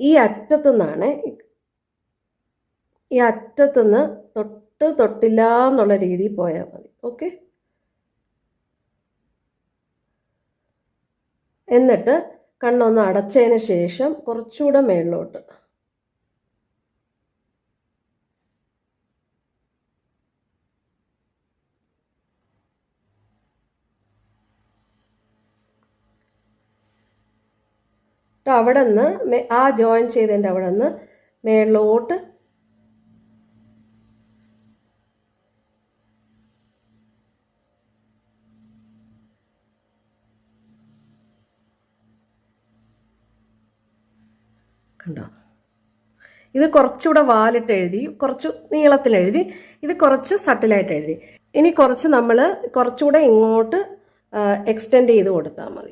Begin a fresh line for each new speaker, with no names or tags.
ഈ അറ്റത്തുനിന്നാണ് ഈ അറ്റത്തുനിന്ന് തൊട്ട് തൊട്ടില്ല എന്നുള്ള രീതിയിൽ പോയാൽ മതി. ഓക്കെ? എന്നിട്ട് കണ്ണൊന്ന് അടച്ചതിന് ശേഷം കുറച്ചുകൂടെ മേളിലോട്ട്. ട്ടോ അവിടെ നിന്ന് ആ ജോയിൻ ചെയ്തതിന്റെ അവിടെ നിന്ന് മേളിലോട്ട് കണ്ടോ? ഇത് കുറച്ചുകൂടെ വാലിട്ട് എഴുതി കുറച്ച് നീളത്തിൽ എഴുതി ഇത് കുറച്ച് സട്ടിലായിട്ട് എഴുതി. ഇനി കുറച്ച് നമ്മൾ കുറച്ചുകൂടെ ഇങ്ങോട്ട് എക്സ്റ്റെൻഡ് ചെയ്ത് കൊടുത്താൽ മതി.